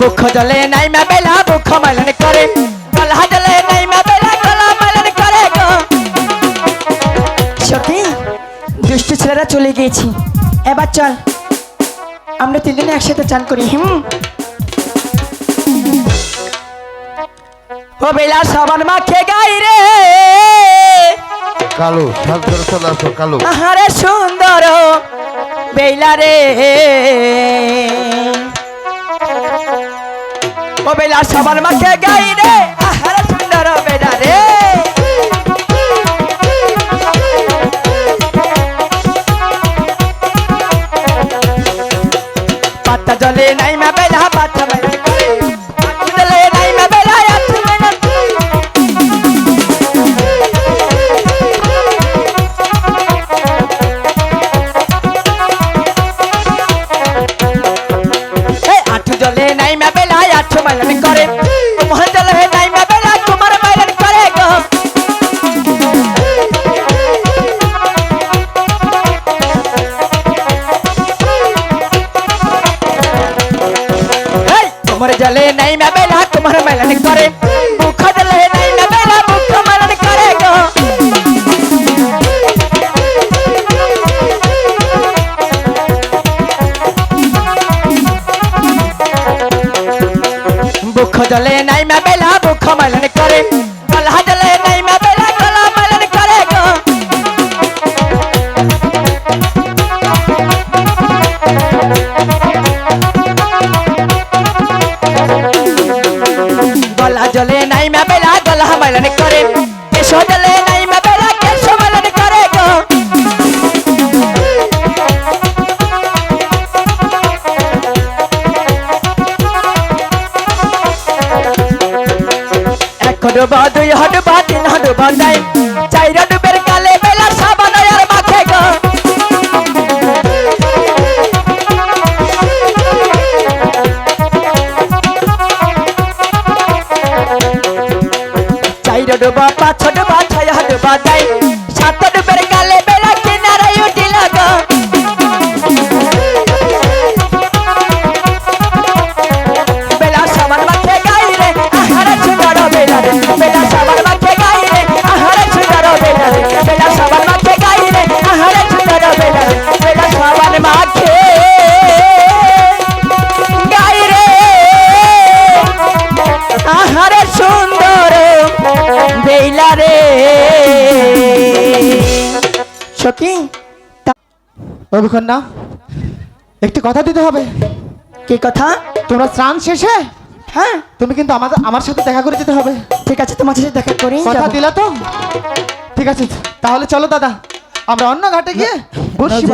বুক জলে নাই মা বেলা বুক মালন করে। গলা জলে নাই মা বেলা গলা মালন করে গো। সখী দুষ্টু ছেলেরা চলে গিয়েছি। এবার চল আমরা তিনজনে একসাথে চান করি হুম? ও বেলা সাবান মাখে গাই রে। কালো চলে আসো কালো। আহারে সুন্দর বেলা রে। ও বেলা সাবান মাখে গাই রে? আহারে সুন্দর বেলা রে। পাতা জলে নাই মা বেলা, পাতা বেলা। এই তোমার জলে নাই মা বেলা তোমার মাইলান করে মুখ জলে নাই মা বেলা মুখ মাইলান করে গো বুক জলে নাই মা বেলা বুক মালন করে গলা জলে নাই মা বেলা গলা জলে নাই মা বেলা গলা মালন করে। কেশো জলে নাই মা বেলা কেশো মালন করে গো। এক ডুবা দুই হডুবা তিন হডুবা চাই। ডুবের চাই ডুবা পাঁচ ডুবা ছয় ডুবা যাই সাত ডুবের রে। সখী অভিকন্যা একটি কথা দিতে হবে। কি কথা? তোমরা স্নান শেষে? হ্যাঁ। তুমি কিন্তু আমাদের আমার সাথে দেখা করে যেতে হবে। ঠিক আছে তোমার সাথে দেখা করি কথা দিলা তো? ঠিক আছে তাহলে চলো দাদা। আমরা অন্য ঘাটে গিয়ে বসি।